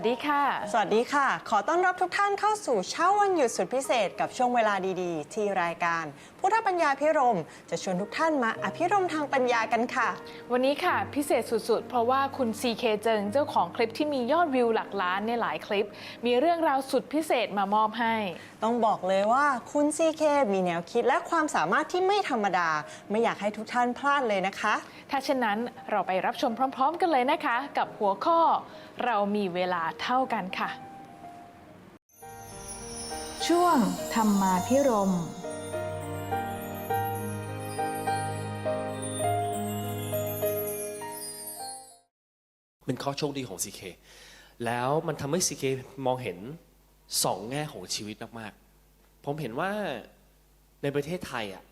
วัสดีค่ะ สวัสดีค่ะ ขอต้อนรับทุกท่านเข้าสู่เช้าวันหยุดสุดพิเศษกับช่วงเวลาดีๆ ที่รายการ พุทธปัญญาพิรม จะชวนทุกท่านมาอภิรมทางปัญญากันค่ะ วันนี้ค่ะ พิเศษสุดๆ เพราะว่าคุณ CK เจิงเจ้าของคลิปที่มียอดวิวหลักล้านในหลายคลิป มีเรื่องราวสุดพิเศษมามอบให้ ต้องบอกเลยว่าคุณ CK มีแนวคิดและความสามารถที่ไม่ธรรมดา ไม่อยากให้ทุกท่านพลาดเลยนะคะ ถ้าเช่นนั้นเราไปรับชมพร้อม ๆ กันเลยนะคะ กับหัวข้อ เรามีเวลาเท่ากันค่ะ ช่วงธรรมาพิรมเป็นข้อโชคดีของ CK แล้วมันทำให้ CK มองเห็นสองแง่ของชีวิตมากๆ ผมเห็นว่าในประเทศไทยอะ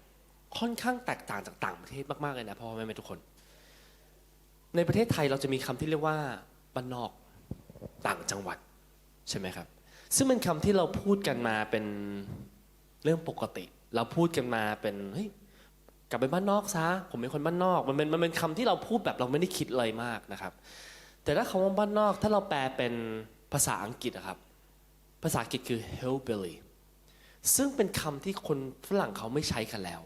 ค่อนข้างแตกต่างจากต่างประเทศมากๆเลยนะพ่อแม่แม่ทุกคน ในประเทศไทยเราจะมีคำที่เรียกว่า บ้านนอกต่างจังหวัดใช่ไหมครับ ซึ่งเป็นคำที่เราพูดกันมาเป็นเรื่องปกติ เราพูดกันมาเป็นเฮ้ยกลับไปบ้านนอกซะผมเป็นคนบ้านนอก มันเป็นมันเป็นคำที่เราพูดแบบเราไม่ได้คิดเลยมากนะครับ แต่ถ้าคำว่าบ้านนอกถ้าเราแปลเป็นภาษาอังกฤษอะครับ ภาษาอังกฤษคือ hillbilly ซึ่งเป็นคำที่คนฝรั่งเขาไม่ใช้กันแล้ว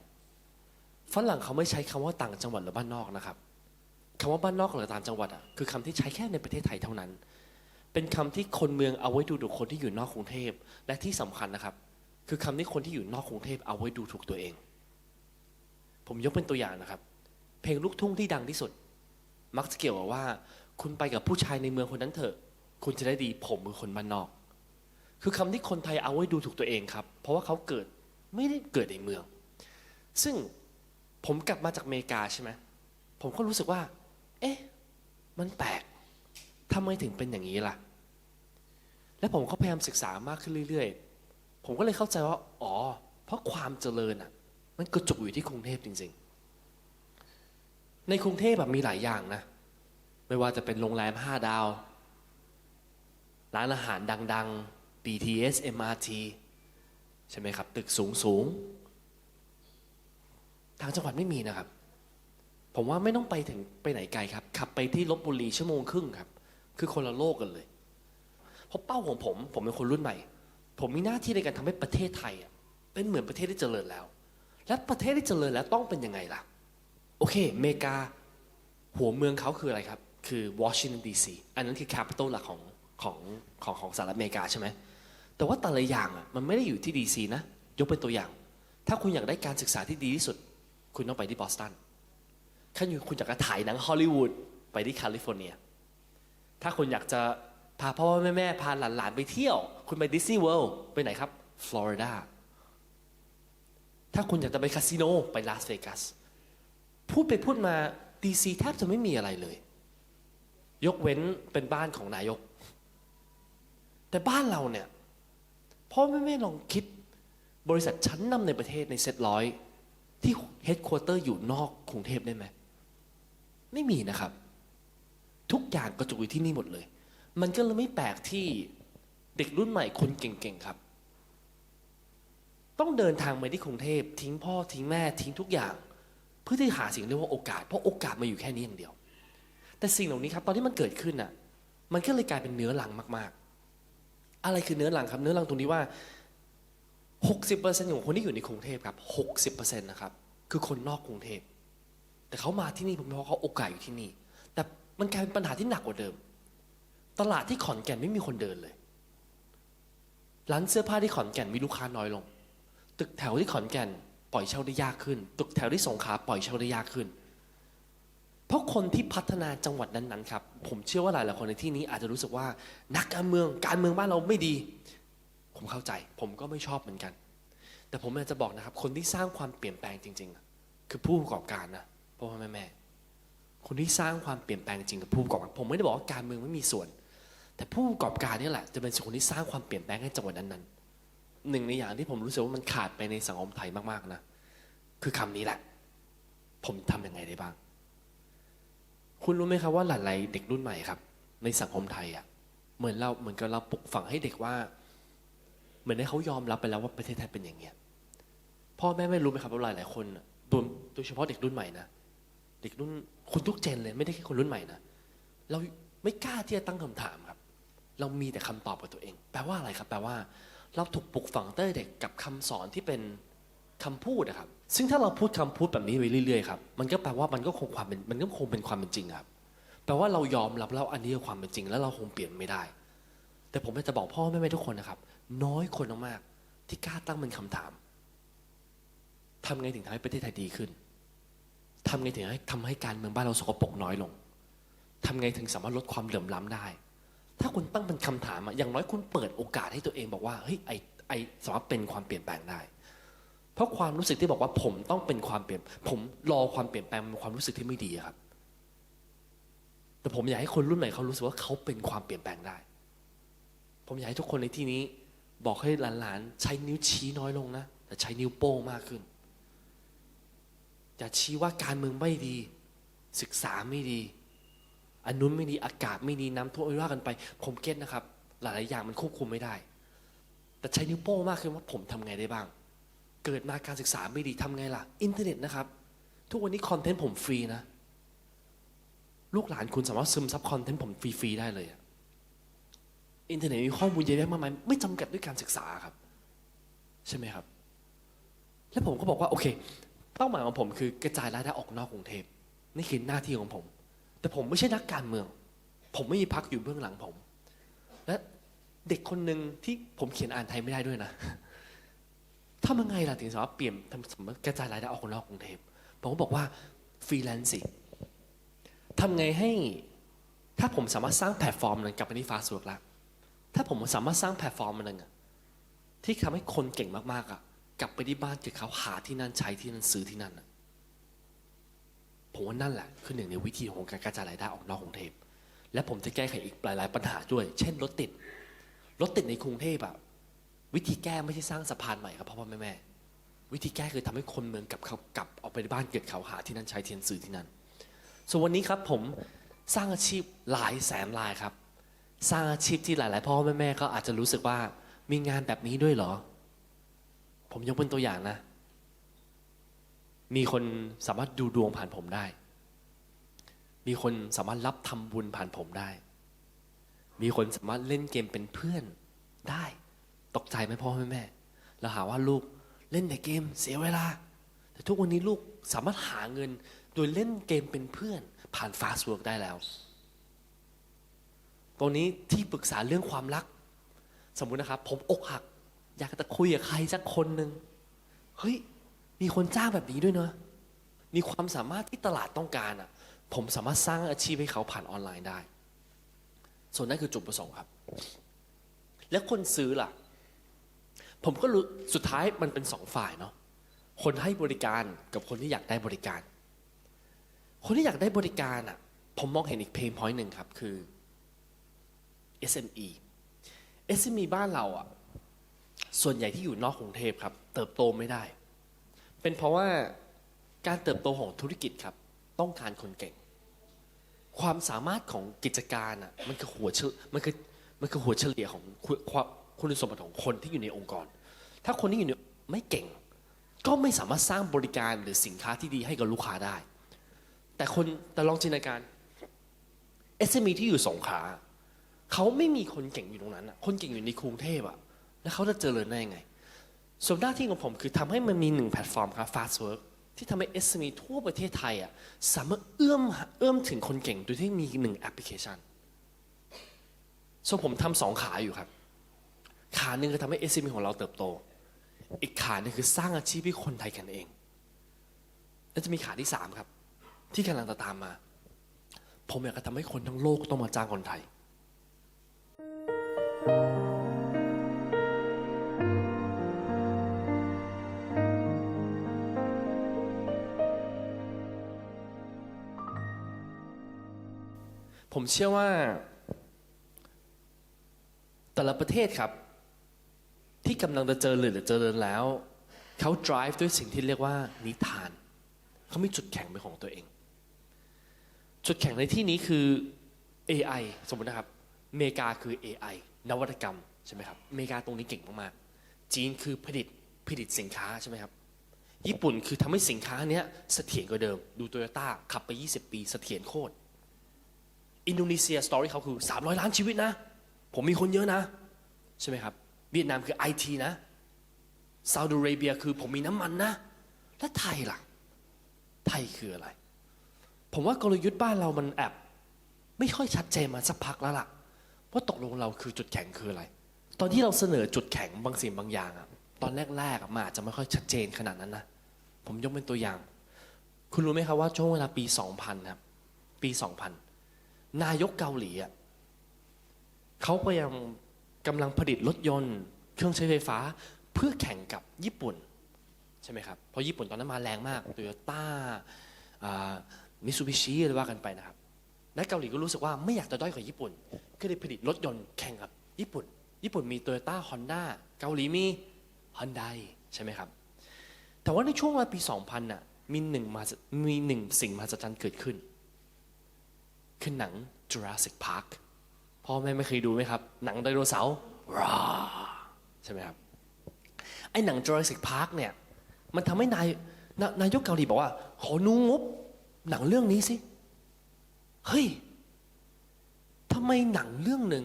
ฝรั่งเขาไม่ใช้คำว่าต่างจังหวัดหรือบ้านนอกนะครับ คำว่าบ้านนอกหรือตางจังหวัดอะคือคำที่ใช้แค่ในประเทศไทยเท่านั้น เป็นคำที่คนเมืองเอาไว้ดูถูกคนที่อยู่นอกกรุงเทพและที่สำคัญนะครับ คือคำที่คนที่อยู่นอกกรุงเทพเอาไว้ดูถูกตัวเอง ผมยกเป็นตัวอย่างนะครับ เพลงลูกทุ่งที่ดังที่สุด มักจะเกี่ยวกับว่า คุณไปกับผู้ชายในเมืองคนนั้นเถอะ คุณจะได้ดีผมคือคนบ้านนอก คือคำที่คนไทยเอาไว้ดูถูกตัวเองครับ เพราะว่าเขาเกิดไม่ได้เกิดในเมือง ซึ่งผมกลับมาจากอเมริกาใช่ไหมผมก็รู้สึกว่า เอ๊ะ มันแปลกทำไมถึงเป็นอย่างนี้ล่ะ และผมก็พยายามศึกษามากขึ้นเรื่อย ๆ ผมก็เลยเข้าใจว่า อ๋อ เพราะความเจริญอะ มันกระจุกอยู่ที่กรุงเทพจริง ๆ ในกรุงเทพแบบมีหลายอย่างนะ ไม่ว่าจะเป็นโรงแรม5ดาว ร้านอาหารดัง ๆ BTS MRT ใช่ไหมครับ ตึกสูง ๆ ทางจังหวัดไม่มีนะครับ ผมว่าไม่ต้องไปถึงไปไหนไกลครับ ขับไปที่ลบบุรีชั่วโมงครึ่งครับ คือคนละโลกกันเลย เพราะเป้าของผม ผมเป็นคนรุ่นใหม่ ผมมีหน้าที่ในการทำให้ประเทศไทยเป็นเหมือนประเทศที่เจริญแล้ว และประเทศที่เจริญแล้วต้องเป็นยังไงล่ะ โอเคอเมริกา หัวเมืองเขาคืออะไรครับ คือวอชิงตันดีซีอันนั้นคือแคปิตอลหลักของของของของสหรัฐอเมริกาใช่ไหมแต่ว่าแต่ละอย่างอะมันไม่ได้อยู่ที่ดีซีนะ ยกเป็นตัวอย่าง ถ้าคุณอยากได้การศึกษาที่ดีที่สุด คุณต้องไปที่บอสตัน ถ้าคุณอยากจะถ่ายหนังฮอลลีวูดไปที่แคลิฟอร์เนีย ถ้าคุณอยากจะพาพ่อแม่แม่พาหลานๆไปเที่ยว คุณไปดิสนีย์เวิลด์ไปไหนครับ ฟลอริดา ถ้าคุณอยากจะไปคาสิโนไปลาสเวกัส พูดไปพูดมาดีซีแทบจะไม่มีอะไรเลย ยกเว้นเป็นบ้านของนายก แต่บ้านเราเนี่ยพ่อแม่แม่ลองคิดบริษัทชั้นนำในประเทศในเซตร้อยที่เฮดค q u เตอร์อยู่นอกกรุงเทพได้ไหม ไม่มีนะครับ ทุกอย่างกระจุกอยู่ที่นี่หมดเลย มันก็เลยไม่แปลกที่เด็กรุ่นใหม่คนเก่งๆครับ ต้องเดินทางมาที่กรุงเทพทิ้งพ่อทิ้งแม่ทิ้งทุกอย่าง เพื่อที่หาสิ่งเรียกว่าโอกาส เพราะโอกาสมาอยู่แค่นี้อย่างเดียว แต่สิ่งเหล่านี้ครับ ตอนที่มันเกิดขึ้นน่ะ มันก็เลยกลายเป็นเนื้อหลังมาก ๆ อะไรคือเนื้อหลังครับ เนื้อหลังตรงนี้ว่า 60%ของคนที่อยู่ในกรุงเทพครับ 60%นะครับ คือคนนอกกรุงเทพ แต่เขามาที่นี่ผมเพราะเขาโอกาสอยู่ที่นี่ แต่มันกลายเป็นปัญหาที่หนักกว่าเดิม ตลาดที่ขอนแก่นไม่มีคนเดินเลย ร้านเสื้อผ้าที่ขอนแก่นมีลูกค้าน้อยลง ตึกแถวที่ขอนแก่นปล่อยเช่าได้ยากขึ้น ตึกแถวที่สงขลาปล่อยเช่าได้ยากขึ้น เพราะคนที่พัฒนาจังหวัดนั้นๆครับ ผมเชื่อว่าหลายๆคนในที่นี้อาจจะรู้สึกว่า นักการเมืองการเมืองบ้านเราไม่ดี ผมเข้าใจ ผมก็ไม่ชอบเหมือนกัน แต่ผมอยากจะบอกนะครับ คนที่สร้างความเปลี่ยนแปลงจริง ๆ คือผู้ประกอบการนะ พ่อพ่อแม่แม่คนที่สร้างความเปลี่ยนแปลงจริงกับผู้ประกอบการผมไม่ได้บอกว่าการเมืองไม่มีส่วน แต่ผู้ประกอบการนี่แหละ จะเป็นคนที่สร้างความเปลี่ยนแปลงให้จังหวัดนั้นๆหนึ่งในอย่างที่ผมรู้สึกว่ามันขาดไปในสังคมไทยมากๆนะคือคำนี้แหละ ผมทำยังไงได้บ้าง คุณรู้ไหมครับว่าหลายๆเด็กรุ่นใหม่ครับ ในสังคมไทยอะเหมือนเราเหมือนกับเราปลุกฝังให้เด็กว่า เหมือนให้เขายอมรับไปแล้วว่าประเทศไทยเป็นอย่างเงี้ยพ่อแม่ไม่รู้ไหมครับว่าหลายๆคนโดยโดยเฉพาะเด็กรุ่นใหม่นะ เด็กรุ่นคนทุกเจนเลยไม่ได้แค่คนรุ่นใหม่นะเราไม่กล้าที่จะตั้งคำถามครับ เรามีแต่คำตอบกับตัวเอง แปลว่าอะไรครับ แปลว่า เราถูกปลุกฝังตั้งแต่เด็กกับคำสอนที่เป็นคำพูดนะครับ ซึ่งถ้าเราพูดคำพูดแบบนี้ไปเรื่อยๆครับมันก็แปลว่ามันก็คงความเป็นมันก็คงเป็นความเป็นจริงครับ แปลว่าเรายอมรับแล้วอันนี้คือความเป็นจริง แล้วเราคงเปลี่ยนไม่ได้ แต่ผมอยากจะบอกพ่อแม่แม่ทุกคนนะครับ น้อยคนมากๆที่กล้าตั้งเป็นคำถามทำไงถึงทำให้ประเทศไทยดีขึ้น ทำไงถึงให้ทำให้การเมืองบ้านเราสกปรกน้อยลงทำไงถึงสามารถลดความเหลื่อมล้ำได้ ถ้าคุณตั้งเป็นคำถามอะอย่างน้อยคุณเปิดโอกาสให้ตัวเองบอกว่าเฮ้ยไอไอสามารถเป็นความเปลี่ยนแปลงได้ เพราะความรู้สึกที่บอกว่าผมต้องเป็นความเปลี่ยน ผมรอความเปลี่ยนแปลงเป็นความรู้สึกที่ไม่ดีครับ แต่ผมอยากให้คนรุ่นใหม่เขารู้สึกว่าเขาเป็นความเปลี่ยนแปลงได้ ผมอยากให้ทุกคนในที่นี้ บอกให้หลานๆใช้นิ้วชี้น้อยลงนะแต่ใช้นิ้วโป้งมากขึ้น อย่าชี้ว่าการเมืองไม่ดี ศึกษาไม่ดี อันนู้นไม่ดีอากาศไม่ดีน้ำท่วมไม่ว่ากันไป ผมเก็ตนะครับ หลายๆอย่างมันควบคุมไม่ได้ แต่ใช้นิ้วโป้งมากขึ้นว่าผมทำไงได้บ้าง เกิดมาการศึกษาไม่ดีทำไงล่ะ อินเทอร์เน็ตนะครับ ทุกวันนี้คอนเทนต์ผมฟรีนะลูกหลานคุณสามารถซึมซับคอนเทนต์ผมฟรีๆได้เลยอินเทอร์เน็ตมีข้อมูลเยอะแยะมากมายไม่จำกัดด้วยการศึกษาครับ ใช่ไหมครับ แล้วผมก็บอกว่าโอเค เป้าหมายของผมคือกระจายรายได้ออกนอกกรุงเทพนี่คือหน้าที่ของผม แต่ผมไม่ใช่นักการเมือง ผมไม่มีพักอยู่เบื้องหลังผม และเด็กคนหนึ่งที่ผมเขียนอ่านไทยไม่ได้ด้วยนะทำยังไงล่ะถึงสามารถเปลี่ยนทำสามารถกระจายรายได้ออกนอกกรุงเทพผมก็บอกว่าฟรีแลนซ์สิทำไงให้ถ้าผมสามารถสร้างแพลตฟอร์มหนึ่งกับไปที่ฟาสต์เวิร์กละถ้าผมสามารถสร้างแพลตฟอร์มหนึ่งที่ทำให้คนเก่งมากๆอะ กลับไปที่บ้านเกิดเขาหาที่นั่นใช้ที่นั่นซื้อที่นั่นผมว่านั่นแหละคือหนึ่งในวิธีของการกระจายรายได้ออกนอกกรุงเทพและผมจะแก้ไขอีกหลาย ๆ ปัญหาด้วย เช่นรถติดรถติดในกรุงเทพอะวิธีแก้ไม่ใช่สร้างสะพานใหม่ครับพ่อพ่อแม่แม่วิธีแก้คือทำให้คนเมืองกลับเขากลับออกไปบ้านเกิดเขาหาที่นั่นใช้ที่นั่นซื้อที่นั่น ส่วนวันนี้ครับผมสร้างอาชีพหลายแสนรายครับ สร้างอาชีพที่หลาย ๆ พ่อแม่แม่ก็อาจจะรู้สึกว่ามีงานแบบนี้ด้วยเหรอ ผมยกเป็นตัวอย่างนะ มีคนสามารถดูดวงผ่านผมได้ มีคนสามารถรับทำบุญผ่านผมได้ มีคนสามารถเล่นเกมเป็นเพื่อนได้ ตกใจไหมพ่อแม่แม่เราหาว่าลูกเล่นแต่เกมเสียเวลา แต่ทุกวันนี้ลูกสามารถหาเงินโดยเล่นเกมเป็นเพื่อน ผ่านฟาสเวิร์กได้แล้ว ตรงนี้ที่ปรึกษาเรื่องความรัก สมมุตินะครับ ผมอกหัก อยากจะคุยกับใครสักคนหนึ่งเฮ้ย มีคนจ้างแบบนี้ด้วยเนอะมีความสามารถที่ตลาดต้องการอะ ผมสามารถสร้างอาชีพให้เขาผ่านออนไลน์ได้ ส่วนนั้นคือจุดประสงค์ครับ แล้วคนซื้อล่ะ ผมก็รู้สุดท้ายมันเป็นสองฝ่ายเนาะคนให้บริการกับคนที่อยากได้บริการ คนที่อยากได้บริการอะ ผมมองเห็นอีกเพนพอยต์หนึ่งครับคือ SME SME บ้านเราอะ ส่วนใหญ่ที่อยู่นอกกรุงเทพครับ เติบโตไม่ได้ เป็นเพราะว่าการเติบโตของธุรกิจครับ ต้องการคนเก่ง ความสามารถของกิจการอะมันคือหัวเชมันคือมันคือหัวเฉลี่ยของคุณความคุณสมบัติของคนที่อยู่ในองค์กร ถ้าคนที่อยู่ในไม่เก่ง ก็ไม่สามารถสร้างบริการหรือสินค้าที่ดีให้กับลูกค้าได้ แต่คนแต่ลองจินตนาการ SME ที่อยู่สงขาเขาไม่มีคนเก่งอยู่ตรงนั้นคนเก่งอยู่ในกรุงเทพอะ แล้วเขาจะเจริญได้ยังไง ส่วนหน้าที่ของผมคือทำให้มันมีหนึ่งแพลตฟอร์มครับ Fastwork ที่ทำให้ SME ทั่วประเทศไทยอะสามารถเอื้อมเอื้อมถึงคนเก่งโดยที่มีหนึ่งแอปพลิเคชันส่วนผมทำสองขาอยู่ครับ ขาหนึ่งคือทำให้ SME ของเราเติบโต อีกขาหนึ่งคือสร้างอาชีพให้คนไทยกันเอง แล้วจะมีขาที่สามครับ ที่กำลังจะตามมา ผมอยากจะทำให้คนทั้งโลกต้องมาจ้างคนไทย ผมเชื่อว่า แต่ละประเทศครับ ที่กำลังจะเจริญหรือเจริญแล้ว เขา drive ด้วยสิ่งที่เรียกว่านิทาน เขามีจุดแข็งเป็นของตัวเอง จุดแข็งในที่นี้คือ AI สมมตินะครับอเมริกาคือ AI นวัตกรรมใช่ไหมครับอเมริกาตรงนี้เก่งมากๆ จีนคือผลิตผลิตสินค้าใช่ไหมครับ ญี่ปุ่นคือทำให้สินค้าเนี้ยเสถียรกว่าเดิม ดูโตโยต้าขับไป 20 ปีเสถียรโคตร อินโดนีเซียสตอรี่เขาคือ 300 ล้านชีวิตนะ ผมมีคนเยอะนะ ใช่ไหมครับ เวียดนามคือไอทีนะซาอุดิอาระเบียคือผมมีน้ำมันนะ และไทยล่ะ ไทยคืออะไร ผมว่ากลยุทธ์บ้านเรามันแอบไม่ค่อยชัดเจนมาสักพักแล้วล่ะ ว่าตกลงเราคือจุดแข็งคืออะไร ตอนที่เราเสนอจุดแข็งบางสิ่งบางอย่างอะตอนแรกๆอะมันอาจจะไม่ค่อยชัดเจนขนาดนั้นนะ ผมยกเป็นตัวอย่าง คุณรู้ไหมครับว่าช่วงเวลาปี 2000 ครับ ปี 2000 นายกเกาหลีอะเขาพยายามกำลังผลิตรถยนต์ เครื่องใช้ไฟฟ้าเพื่อแข่งกับญี่ปุ่น ใช่ไหมครับ เพราะญี่ปุ่นตอนนั้นมาแรงมากโตโยต้ามิซูบิชิอะไรว่ากันไปนะครับ และเกาหลีก็รู้สึกว่าไม่อยากจะด้อยกว่าญี่ปุ่นก็เลยผลิตรถยนต์แข่งกับญี่ปุ่น ญี่ปุ่นมีโตโยต้าฮอนด้าเกาหลีมีฮอนไดใช่ไหมครับ แต่ว่าในช่วงเวลาปี 2000น่ะมีหนึ่งมามีหนึ่งสิ่งมหัศจรรย์เกิดขึ้น คือหนัง Jurassic Park พ่อแม่ไม่เคยดูไหมครับ หนังไดโนเสาร์ว้าใช่ไหมครับ ไอ้หนัง Jurassic Park เนี่ย มันทำให้นายนานายกเกาหลีบอกว่า ขอนูงบ หนังเรื่องนี้สิ เฮ้ยทำไมหนังเรื่องหนึ่ง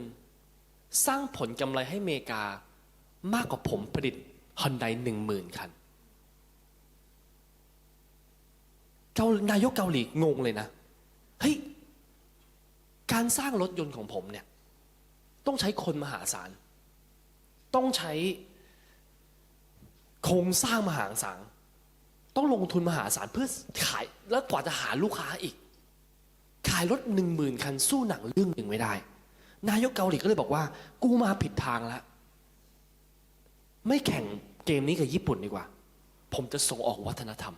สร้างผลกำไรให้อเมริกามากกว่าผมผลิตฮอนไดหนึ่งหมื่นคันเกานายกเกาหลีงงเลยนะ เฮ้ย การสร้างรถยนต์ของผมเนี่ย ต้องใช้คนมหาศาล ต้องใช้โครงสร้างมหาศาล ต้องลงทุนมหาศาลเพื่อขายแล้วกว่าจะหาลูกค้าอีก ขายรถหนึ่งหมื่นคันสู้หนังเรื่องหนึ่งไม่ได้ นายกเกาหลีก็เลยบอกว่า กูมาผิดทางแล้ว ไม่แข่งเกมนี้กับญี่ปุ่นดีกว่า ผมจะส่งออกวัฒนธรรม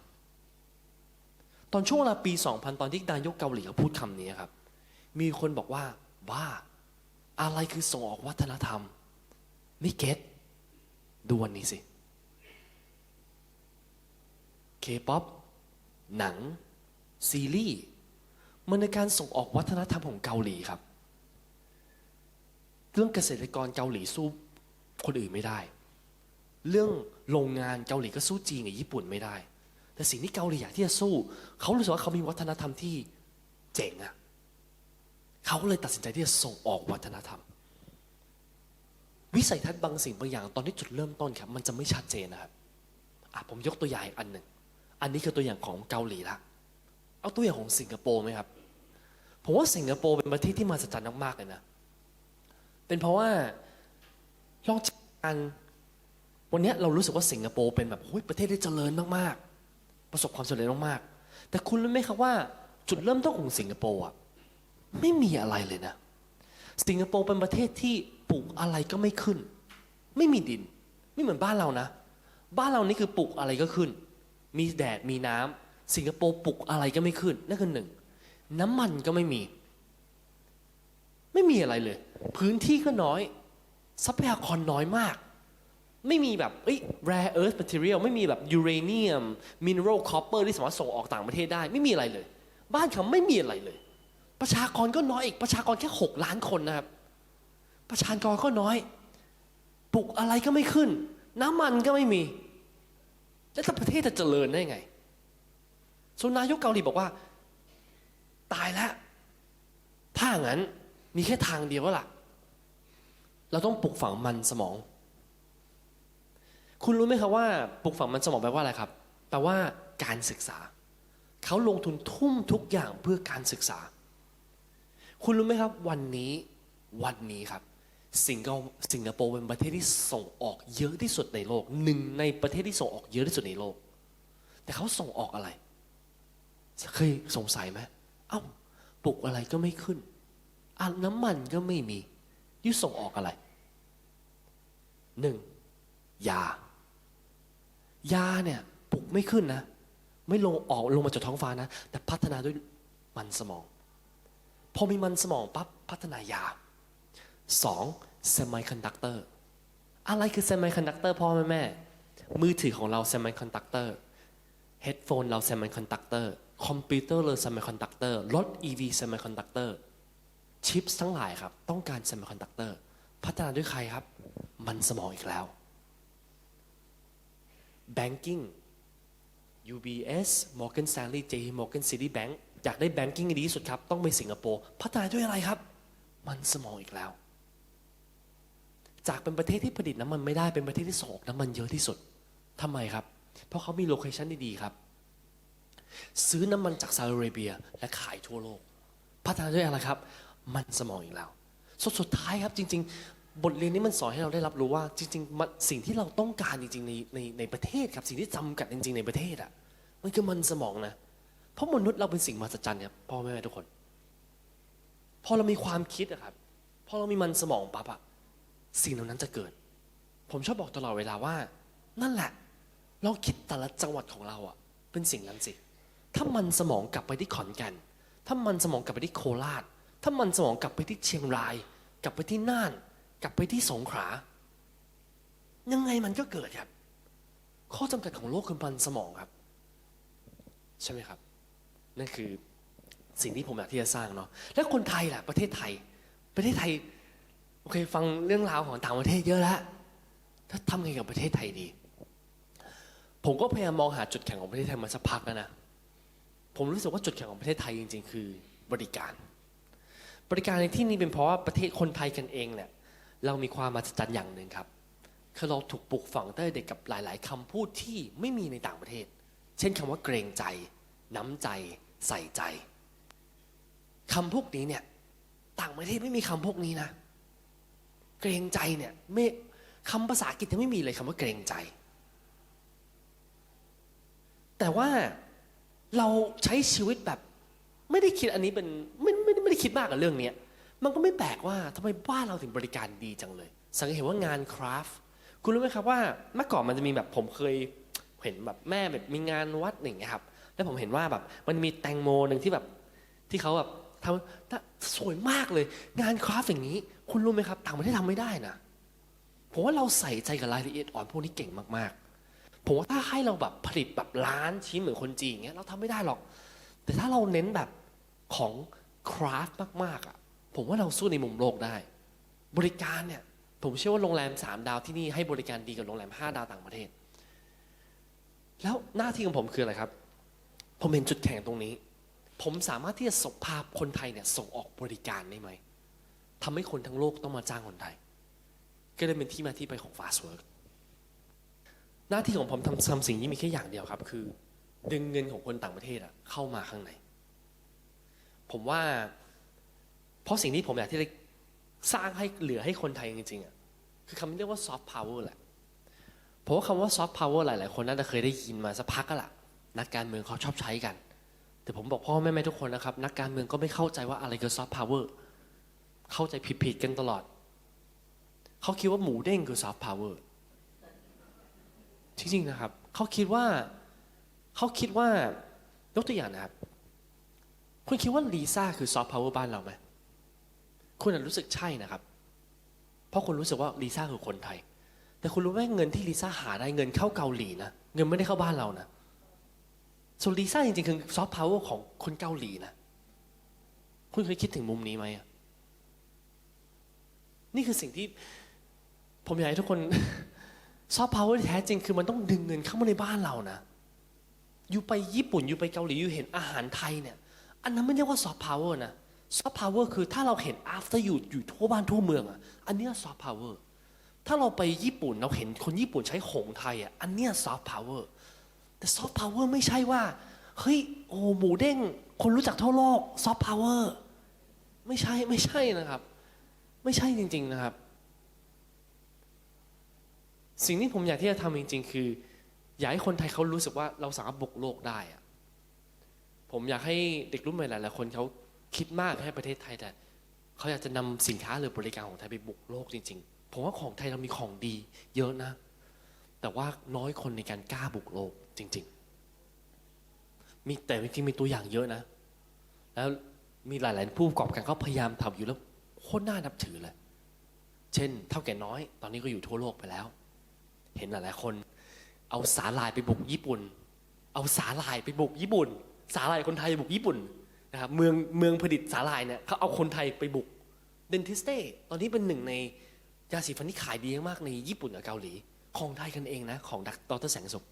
ตอนช่วงเวลาปี 2000 ตอนที่นายกเกาหลีเขาพูดคำนี้ครับ มีคนบอกว่าบ้า อะไรคือส่งออกวัฒนธรรม ไม่เก็ตดูวันนี้สิเคป๊อปหนัง ซีรีส์มันในการส่งออกวัฒนธรรมของเกาหลีครับ เรื่องเกษตรกรเกาหลีสู้คนอื่นไม่ได้ เรื่องโรงงานเกาหลีก็สู้จีนกับญี่ปุ่นไม่ได้ แต่สิ่งที่เกาหลีอยากที่จะสู้ เขารู้สึกว่าเขามีวัฒนธรรมที่เจ๋งอะ เขาเลยตัดสินใจที่จะส่งออกวัฒนธรรม วิสัยทัศน์บางสิ่งบางอย่างตอนที่จุดเริ่มต้นครับมันจะไม่ชัดเจนนะครับอะผมยกตัวอย่างอีกอันหนึ่งอันนี้คือตัวอย่างของเกาหลีละเอาตัวอย่างของสิงคโปร์ไหมครับ ผมว่าสิงคโปร์เป็นประเทศที่มหัศจรรย์มากๆเลยนะเป็นเพราะว่าลองจัดการวันนี้เรารู้สึกว่าสิงคโปร์เป็นแบบเฮ้ยประเทศที่เจริญมากๆ ประสบความสำเร็จมากๆ แต่คุณรู้ไหมครับว่า จุดเริ่มต้นของสิงคโปร์อะ ไม่มีอะไรเลยนะ สิงคโปร์เป็นประเทศที่ปลูกอะไรก็ไม่ขึ้น ไม่มีดิน ไม่เหมือนบ้านเรานะ บ้านเรานี่คือปลูกอะไรก็ขึ้น มีแดดมีน้ำสิงคโปร์ปลูกอะไรก็ไม่ขึ้นนั่นคือหนึ่งน้ำมันก็ไม่มี ไม่มีอะไรเลย พื้นที่ก็น้อย ทรัพยากรน้อยมาก ไม่มีแบบเอ้ย rare earth material ไม่มีแบบ uranium mineral copper ที่สามารถส่งออกต่างประเทศได้ ไม่มีอะไรเลย บ้านเขาไม่มีอะไรเลย ประชากรก็น้อยอีกประชากรแค่6ล้านคนนะครับ ประชากรก็น้อย ปลูกอะไรก็ไม่ขึ้น น้ำมันก็ไม่มี แล้วถ้าประเทศจะเจริญได้ไงส่วนนายกเกาหลีบอกว่า ตายแล้ว ถ้าอย่างนั้นมีแค่ทางเดียวแล้วล่ะ เราต้องปลูกฝังมันสมอง คุณรู้ไหมครับว่าปลูกฝังมันสมองแปลว่าอะไรครับ แปลว่าการศึกษา เขาลงทุนทุ่มทุกอย่างเพื่อการศึกษา คุณรู้ไหมครับ วันนี้วันนี้ครับ สิงคโปร์สิงคโปร์เป็นประเทศที่ส่งออกเยอะที่สุดในโลกหนึ่งในประเทศที่ส่งออกเยอะที่สุดในโลก แต่เขาส่งออกอะไรเคยสงสัยไหมเอ้าปลูกอะไรก็ไม่ขึ้นอะน้ำมันก็ไม่มียิ่ส่งออกอะไรหนึ่งยายาเนี่ยปลูกไม่ขึ้นนะ ไม่ลงออกลงมาจากท้องฟ้านะ แต่พัฒนาด้วยมันสมอง พอมีมันสมองปั๊บพัฒนายาสอง semiconductor อะไรคือ semiconductor พ่อแม่แม่ มือถือของเรา semiconductor headphone เรา semiconductor คอมพิวเตอร์เรา semiconductor รถ EV semiconductor ชิปทั้งหลายครับ ต้องการ semiconductor พัฒนาด้วยใครครับ มันสมองอีกแล้ว banking UBS Morgan Stanley JP Morgan Citibank อยากได้ banking ที่ดีที่สุดครับ ต้องไปสิงคโปร์พัฒนาด้วยอะไรครับ มันสมองอีกแล้ว จากเป็นประเทศที่ผลิตน้ำมันไม่ได้เป็นประเทศที่ส่งออกน้ำมันเยอะที่สุดทำไมครับ เพราะเขามีโลเคชันดีๆครับ ซื้อน้ำมันจากซาอุดิอาระเบีย และขายทั่วโลก พัฒนาด้วยอะไรครับ มันสมองอีกแล้วสุดสุดท้ายครับจริง ๆ บทเรียนนี้มันสอนให้เราได้รับรู้ว่า จริงๆมันสิ่งที่เราต้องการจริงๆในในในประเทศครับสิ่งที่จำกัดจริง ๆ ในประเทศอะมันคือมันสมองนะ เพราะมนุษย์เราเป็นสิ่งมหัศจรรย์ครับพ่อแม่ทุกคน พอเรามีความคิดอะครับ พอเรามีมันสมองปั๊บอะสิ่งเหล่านั้นจะเกิด ผมชอบบอกตลอดเวลาว่า นั่นแหละเราคิดแต่ละจังหวัดของเราอะเป็นสิ่งนั้นสิถ้ามันสมองกลับไปที่ขอนแก่น ถ้ามันสมองกลับไปที่โคราช ถ้ามันสมองกลับไปที่เชียงราย กลับไปที่น่าน กลับไปที่สงขลา ยังไงมันก็เกิดครับ ข้อจำกัดของโลกคือมันสมองครับ ใช่ไหมครับ นั่นคือสิ่งที่ผมอยากที่จะสร้างเนาะแล้วคนไทยล่ะ ประเทศไทย ประเทศไทยโอเคฟังเรื่องราวของต่างประเทศเยอะแล้วถ้าทำไงกับประเทศไทยดี ผมก็พยายามมองหาจุดแข็งของประเทศไทยมาสักพักแล้วนะผมรู้สึกว่าจุดแข็งของประเทศไทยจริง ๆ คือบริการ บริการในที่นี้เป็นเพราะว่าประเทศคนไทยกันเองเนี่ยเรามีความมหัศจรรย์อย่างหนึ่งครับคือเราถูกปลูกฝังตั้งแต่เด็กกับหลาย ๆคำพูดที่ไม่มีในต่างประเทศ เช่นคำว่าเกรงใจ น้ำใจ ใส่ใจคำพวกนี้เนี่ยต่างประเทศไม่มีคำพวกนี้นะ เกรงใจเนี่ยไม่คำภาษาอังกฤษยังไม่มีเลยคำว่าเกรงใจ แต่ว่าเราใช้ชีวิตแบบ ไม่ได้คิดอันนี้เป็นไม่ไม่ไม่ได้คิดมากกับเรื่องเนี้ยมันก็ไม่แปลกว่าทำไมบ้านเราถึงบริการดีจังเลย สังเกตว่างานคราฟต์คุณรู้ไหมครับว่าเมื่อก่อนมันจะมีแบบผมเคยเห็นแบบแม่แบบมีงานวัดหนึ่างเงี้ยครับ แล้วผมเห็นว่าแบบ มันมีแตงโมหนึ่งที่แบบ ที่เขาแบบทำสวยมากเลย งานคราฟต์อย่างนี้ คุณรู้ไหมครับ ต่างประเทศทำไม่ได้นะผมว่าเราใส่ใจกับรายละเอียดอ่อนพวกนี้เก่งมากๆ ผมว่าถ้าให้เราแบบผลิตแบบล้านชิ้นเหมือนคนจีนอย่างเงี้ยเราทำไม่ได้หรอก แต่ถ้าเราเน้นแบบของคราฟต์มากๆอะ ผมว่าเราสู้ในมุมโลกได้ บริการเนี่ย ผมเชื่อว่าโรงแรมสามดาวที่นี่ให้บริการดีกว่าโรงแรมห้าดาวต่างประเทศ แล้วหน้าที่ของผมคืออะไรครับ ผมเห็นจุดแข็งตรงนี้ ผมสามารถที่จะส่งพาพคนไทยเนี่ยส่งออกบริการได้ไหมทำให้คนทั้งโลกต้องมาจ้างคนไทย ก็เลยเป็นที่มาที่ไปของ Fast Work หน้าที่ของผมทำทำสิ่งนี้มีแค่อย่างเดียวครับ คือ ดึงเงินของคนต่างประเทศอะเข้ามาข้างใน ผมว่า เพราะสิ่งที่ผมอยากที่จะสร้างให้เหลือให้คนไทยจริงๆอะคือคำที่เรียกว่าซอฟต์พาวเวอร์แหละ เพราะว่าคำว่าซอฟต์พาวเวอร์หลายๆ คนน่าจะเคยได้ยินมาสักพักก็ละ นักการเมืองเขาชอบใช้กัน แต่ผมบอกพ่อแม่แม่ทุกคนนะครับ นักการเมืองก็ไม่เข้าใจว่าอะไรคือซอฟต์พาวเวอร์เข้าใจผิดๆกันตลอด เขาคิดว่าหมูเด้งคือซอฟต์พาวเวอร์จริงๆนะครับ เขาคิดว่าเขาคิดว่ายกตัวอย่างนะครับ คุณคิดว่าลีซ่าคือซอฟต์พาวเวอร์บ้านเราไหมคุณอาจรู้สึกใช่นะครับ เพราะคุณรู้สึกว่าลีซ่าคือคนไทย แต่คุณรู้ไหมเงินที่ลีซ่าหาได้เงินเข้าเกาหลีนะ เงินไม่ได้เข้าบ้านเรานะ ส่วนลีซ่าจริงๆคือซอฟต์พาวเวอร์ของคนเกาหลีนะ คุณเคยคิดถึงมุมนี้ไหมนี่คือสิ่งที่ผมอยากให้ทุกคนซอฟต์พาวเวอร์แท้จริงคือมันต้องดึงเงินเข้ามาในบ้านเรานะอยู่ไปญี่ปุ่นอยู่ไปเกาหลีอยู่เห็นอาหารไทยเนี่ย อันนั้นไม่เรียกว่าซอฟต์พาวเวอร์นะซอฟต์พาวเวอร์คือถ้าเราเห็น after you อยู่ทั่วบ้านทั่วเมืองอะอันเนี้ซอฟต์พาวเวอร์ถ้าเราไปญี่ปุ่นเราเห็นคนญี่ปุ่นใช้หงไทยอะอันเนี้ซอฟต์พาวเวอร์ แต่ซอฟต์พาวเวอร์ไม่ใช่ว่า เฮ้ย โอ้หมูเด้ง คนรู้จักทั่วโลกซอฟต์พาวเวอร์ไม่ใช่ไม่ใช่นะครับ ไม่ใช่จริง ๆนะครับ สิ่งที่ผมอยากที่จะทำจริง ๆ คือ อยากให้คนไทยเขารู้สึกว่าเราสามารถบุกโลกได้อะผมอยากให้เด็กรุ่นใหม่หลายๆคนเขาคิดมากให้ประเทศไทยแต่เขาอยากจะนำสินค้าหรือบริการของไทยไปบุกโลกจริง ๆ ผมว่าของไทยเรามีของดี เยอะนะ แต่ว่าน้อยคนในการกล้าบุกโลกจริง ๆ มีแต่จริงๆมีตัวอย่างเยอะนะ แล้วมีหลาย ๆ ผู้ประกอบการก็พยายามทำอยู่แล้วโคตรน่านับถือเลยเช่นช่น เท่าแก่น้อย ตอนนี้ก็อยู่ทั่วโลกไปแล้ว เห็นหลาย ๆ คน เอาสาลายไปบุกญี่ปุ่น เอาสาลายไปบุกญี่ปุ่น สาลายคนไทยบุกญี่ปุ่นนะครับเมืองเมืองผลิตสาลายเนี่ยเขาเอาคนไทยไปบุกเดนทิสเต้ตอนนี้เป็นหนึ่งในยาสีฟันที่ขายดีมากในญี่ปุ่นกับเกาหลี ของไทยกันเองนะ ของดรแสงสุข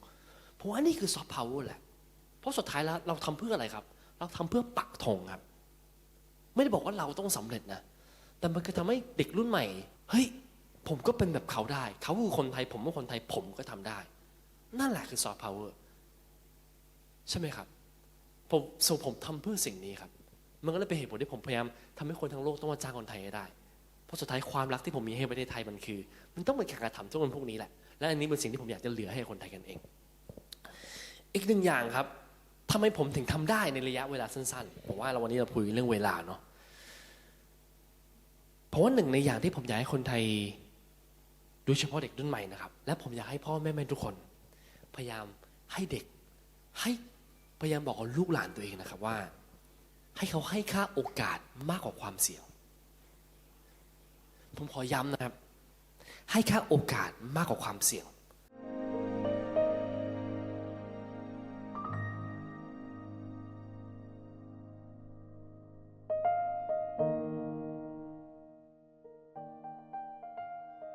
ผมว่านี่คือซอฟต์พาวเวอร์แหละ เพราะสุดท้ายแล้วเราทำเพื่ออะไรครับ เราทำเพื่อปักธงครับ ไม่ได้บอกว่าเราต้องสำเร็จนะ แต่มันก็ทำให้เด็กรุ่นใหม่ เฮ้ย ผมก็เป็นแบบเขาได้ เขาคือคนไทย ผมเป็นคนไทย ผมก็ทำได้ นั่นแหละคือซอฟต์พาวเวอร์ใช่ไหมครับ ผมส่วนผมทำเพื่อสิ่งนี้ครับ มันก็เลยเป็นเหตุผลที่ผมพยายามทำให้คนทั้งโลกต้องมาจ้างคนไทยให้ได้ เพราะสุดท้ายความรักที่ผมมีให้ประเทศไทยมันคือ มันต้องเป็นการกระทำทุกคนพวกนี้แหละ และอันนี้เป็นสิ่งที่ผมอยากจะเหลือให้คนไทยกันเอง อีกหนึ่งอย่างครับทำไมผมถึงทำได้ในระยะเวลาสั้นๆ ผมว่าเราวันนี้เราคุยเรื่องเวลาเนาะเพราะว่าหนึ่งในอย่างที่ผมอยากให้คนไทยโดยเฉพาะเด็กรุ่นใหม่นะครับ และผมอยากให้พ่อแม่แม่ทุกคน พยายามให้เด็กให้พยายามบอกกับลูกหลานตัวเองนะครับว่า ให้เขาให้ค่าโอกาสมากกว่าความเสี่ยง ผมขอย้ำนะครับ ให้ค่าโอกาสมากกว่าความเสี่ยง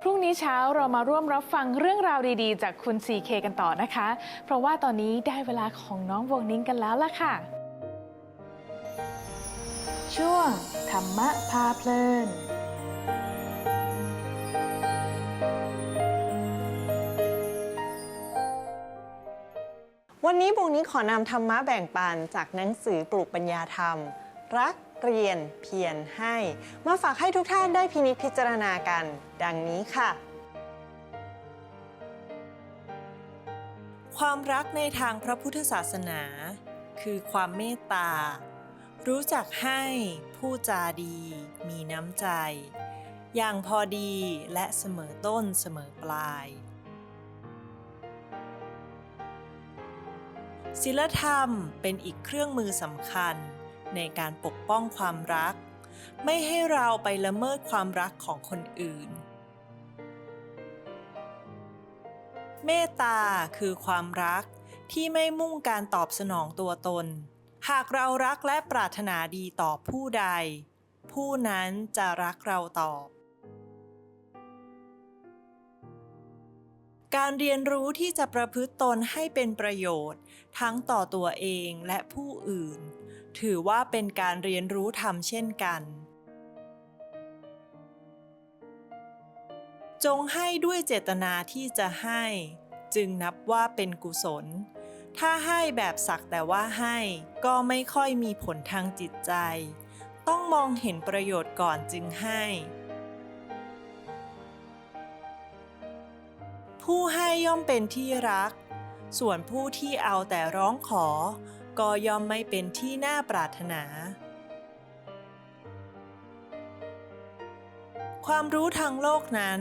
พรุ่งนี้เช้าเรามาร่วมรับฟังเรื่องราวดีๆ จากคุณ CK กันต่อนะคะ เพราะว่าตอนนี้ได้เวลาของน้องวงนิ้งกันแล้วล่ะค่ะ ช่วงธรรมะพาเพลิน วันนี้บุงนี้ขอนำธรรมะแบ่งปันจากหนังสือปลูกปัญญาธรรม รักเรียนเพียรให้ มาฝากให้ทุกท่านได้พินิจพิจารณากัน ดังนี้ค่ะ ความรักในทางพระพุทธศาสนา คือความเมตตา รู้จักให้ผู้จาดี มีน้ำใจ อย่างพอดีและเสมอต้นเสมอปลาย ศิลธรรมเป็นอีกเครื่องมือสำคัญ ในการปกป้องความรัก ไม่ให้เราไปละเมิดความรักของคนอื่น เมตตาคือความรักที่ไม่มุ่งการตอบสนองตัวตน หากเรารักและปรารถนาดีต่อผู้ใด ผู้นั้นจะรักเราตอบ การเรียนรู้ที่จะประพฤติตนให้เป็นประโยชน์ ทั้งต่อตัวเองและผู้อื่น ถือว่าเป็นการเรียนรู้ธรรมเช่นกัน จงให้ด้วยเจตนาที่จะให้ จึงนับว่าเป็นกุศล ถ้าให้แบบสักแต่ว่าให้ก็ไม่ค่อยมีผลทางจิตใจ ต้องมองเห็นประโยชน์ก่อนจึงให้ ผู้ให้ย่อมเป็นที่รัก ส่วนผู้ที่เอาแต่ร้องขอ ก็ย่อมไม่เป็นที่น่าปรารถนา ความรู้ทางโลกนั้น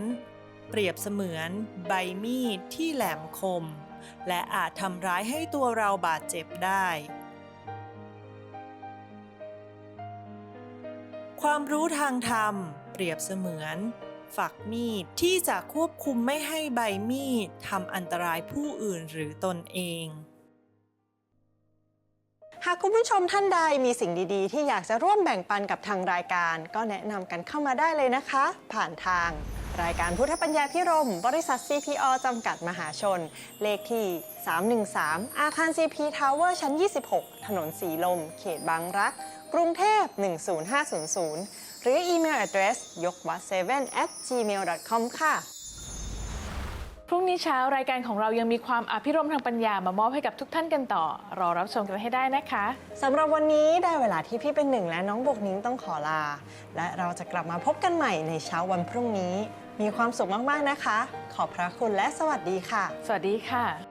เปรียบเสมือนใบมีดที่แหลมคม และอาจทำร้ายให้ตัวเราบาดเจ็บได้ ความรู้ทางธรรม เปรียบเสมือน ฝักมีด ที่จะควบคุมไม่ให้ใบมีดทำอันตรายผู้อื่นหรือตนเองหากคุณผู้ชมท่านใดมีสิ่งดีๆ ที่อยากจะร่วมแบ่งปันกับทางรายการ ก็แนะนำกันเข้ามาได้เลยนะคะ ผ่านทาง รายการพุทธปัญญาพิรม บริษัท CPO จำกัดมหาชน เลขที่ 313 อาคาร CP Tower ชั้น 26 ถนนสีลม เขตบางรัก กรุงเทพ 10500 หรืออีเมล address ยกวัด7 at gmail.com ค่ะ พรุ่งนี้เช้ารายการของเรายังมีความอภิรมย์ทางปัญญามามอบให้กับทุกท่านกันต่อ รอรับชมกันให้ได้นะคะสำหรับวันนี้ได้เวลาที่พี่เป็นหนึ่งและน้องบกนิ้งต้องขอลา และเราจะกลับมาพบกันใหม่ในเช้าวันพรุ่งนี้ มีความสุขมากๆนะคะ ขอบพระคุณและสวัสดีค่ะ สวัสดีค่ะ